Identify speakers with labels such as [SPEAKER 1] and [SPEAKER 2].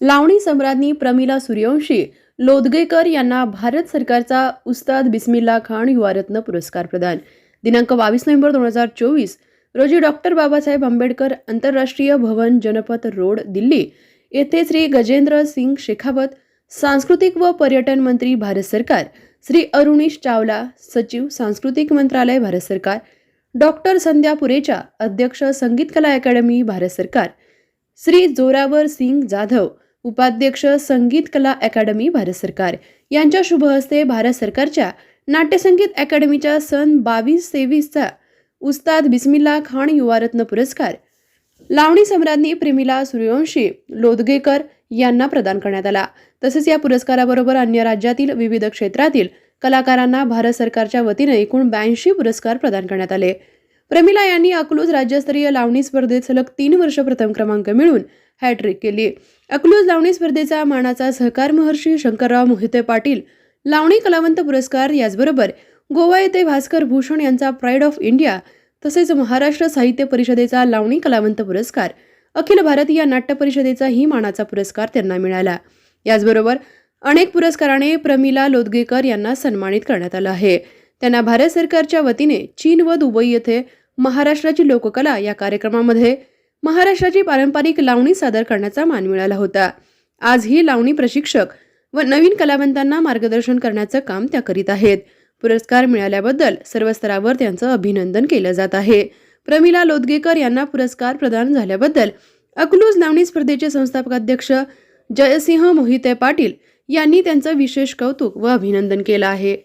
[SPEAKER 1] लावणी सम्राज्ञी प्रमिला सूर्यवंशी लोदगेकर यांना भारत सरकारचा उस्ताद बिस्मिल्ला खान युवारत्न पुरस्कार प्रदान. दिनांक बावीस नोव्हेंबर दोन हजार चोवीस रोजी डॉक्टर बाबासाहेब आंबेडकर आंतरराष्ट्रीय भवन जनपथ रोड दिल्ली. येथे श्री गजेंद्र सिंग शेखावत सांस्कृतिक व पर्यटन मंत्री भारत सरकार. श्री अरुणीश चावला सचिव सांस्कृतिक मंत्रालय भारत सरकार. डॉक्टर संध्या पुरेचा अध्यक्ष संगीत कला अकादमी भारत सरकार. श्री जोरावर सिंग जाधव उपाध्यक्ष संगीत कला अकादमी भारत सरकार. यांच्या शुभ हस्ते भारत सरकारच्या नाट्यसंगीत अकादमीच्या सन बावीस तेवीसचा उस्ताद बिस्मिल्ला खान युवारत्न पुरस्कार. लावणी सम्राज्ञी प्रेमिला सूर्यवंशी लोदगेकर यांना प्रदान करण्यात आला. तसेच या पुरस्काराबरोबर अन्य राज्यातील विविध क्षेत्रातील कलाकारांना भारत सरकारच्या वतीने एकूण ब्याऐंशी पुरस्कार प्रदान करण्यात आले. प्रमिला यांनी अकलूज राज्यस्तरीय लावणी स्पर्धेत सलग तीन वर्ष प्रथम क्रमांक मिळून हॅट्रिक केली अकलूज लावणी स्पर्धेचा मानाचा सहकार महर्षी शंकरराव मोहिते पाटील. लावणी कलावंत पुरस्कार याचबरोबर गोवा येथे भास्कर भूषण यांचा प्राईड ऑफ इंडिया तसेच महाराष्ट्र साहित्य परिषदेचा लावणी कलावंत पुरस्कार. अखिल भारतीय नाट्य परिषदेचाही मानाचा पुरस्कार त्यांना मिळाला. याचबरोबर अनेक पुरस्काराने प्रमिला लोदगेकर यांना सन्मानित करण्यात आलं आहे. त्यांना भारत सरकारच्या वतीने चीन व दुबई येथे महाराष्ट्राची लोककला या कार्यक्रमामध्ये महाराष्ट्राची पारंपरिक लावणी सादर करण्याचा मान मिळाला होता. आज ही लावणी प्रशिक्षक व नवीन कलावंतांना मार्गदर्शन करण्याचं काम त्या करीत आहेत. पुरस्कार मिळाल्याबद्दल सर्व स्तरावर त्यांचं अभिनंदन केलं जात आहे. प्रमिला लोदगेकर यांना पुरस्कार प्रदान झाल्याबद्दल अकलूज लावणी स्पर्धेचे संस्थापक अध्यक्ष जयसिंह मोहिते पाटील यांनी त्यांचं विशेष कौतुक व अभिनंदन केलं आहे.